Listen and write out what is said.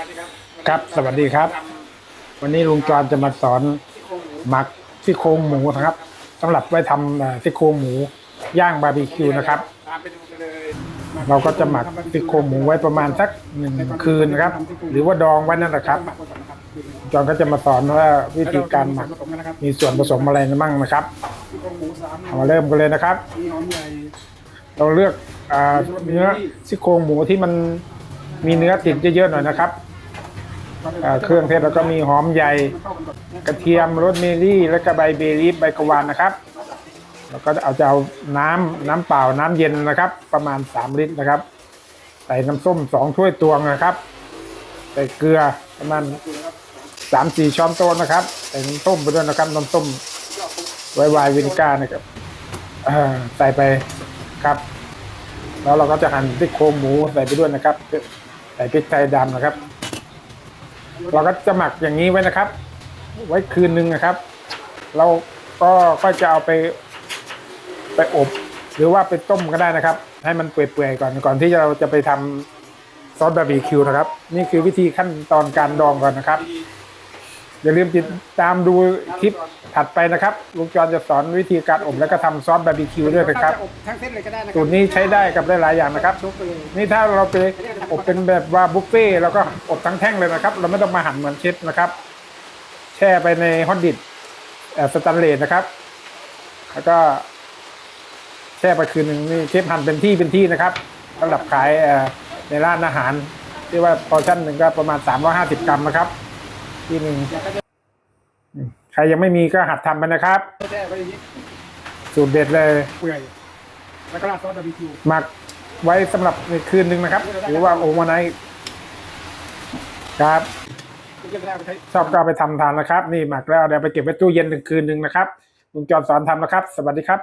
วัสดีครับครับสวัสดีครับ วันนี้ลุงจรจะมาสอนหมักซี่โครงหมูนะครับสำหรับไว้ทำซี่โครงหมูย่างบาร์บีคิวนะครับ เราก็จะหมักซี่โครงหมูไว้ประมาณสักหนึ่งคืนนะครับ หรือว่าดองไว้นั่นแหละครับหมักก่อนก็จะมาสอนว่าวิธีการหมักมีส่วนผสมอะไรบ้างนะครับซี่โครงหมูสาเริ่มกันเลยนะครับ เราเลือกเนื้อซี่โครงหมูที่มัน มีเนื้อติดเยอะๆหน่อยนะครับอ่าเครื่องเทศเราก็มีหอมใหญ่เข้ากันก่อนกระเทียมโรสเมลี่และก็ใบเบลีฟใบกะวานนะครับ แล้วก็เอาจะเอาน้ำน้ำเปล่าน้ำเย็นนะครับ ประมาณ 3 ลิตรนะครับ ใส่น้ำส้ม 2 ถ้วยตวงนะครับ ใส่เกลือประมาณ3-4ช้อนโต๊ะนะครับ ใส่น้ำส้มไปด้วยนะครับน้ำส้มไวน์ไวน์วินิก้านะครับเอ่อใส่ไปครับ แล้วเราก็จะหั่นที่โครงหมูใส่ไปด้วยนะครับ ใส่พริกไทยดำนะครับ เราก็จะหมักอย่างนี้ไว้นะครับ ไว้คืนนึงนะครับ เราก็ก็จะเอาไปไปอบ หรือว่าไปต้มก็ได้นะครับ ให้มันเปื่อยๆก่อนก่อนที่เราจะไปทำซอสบาร์บีคิวนะครับ นี่คือวิธีขั้นตอนการดองก่อนนะครับอย่าลืมติดตามดูคลิปถัดไปนะครับลุงจรจะสอนวิธีการอบแล้วก็ทำซอสบาร์บีคิวด้วยนะครับอบทั้งเส้นเลยก็ได้นะคสูรับตรนี้ใช้ได้กับหลายๆอย่างนะครับชุบไปเลยนี่ถ้าเราไป อบเป็นแบบว่าบุฟเฟ่ต์เราก็อบทั้งแท่งเลยนะครับ เราไม่ต้องมาหั่นเหมือนเชฟนะครับ แช่ไปในฮอตดิตสแตนเลสนะครับ แล้วก็ แช่ไปคืนหนึ่งนี่เชฟหั่นเป็นที่เป็นที่นะครับสำหรับขายเอ่อในร้านอาหารที่ว่าพอร์ชั่นหนึ่งก็ประมาณ350กรัมนะครับ ที่หนึ่งอยากจะใครยังไม่มีก็หัดทำไปนะครับแช่ไว้อย่างนี้สูตรเด็ดเลยเปื่อยแล้วก็ราดซอสบาร์บีคิวหมัก ไว้สำหรับในคืนหนึ่งนะครับ หรือว่าโอเวอร์ไนครับชอบก็เอาไปทำทานนะครับ นี่หมักแล้วเดี๋ยวไปเก็บไว้ตู้เย็นหนึ่งคืนหนึ่งนะครับลุงจอรสอนทำนะครับ สวัสดีครับ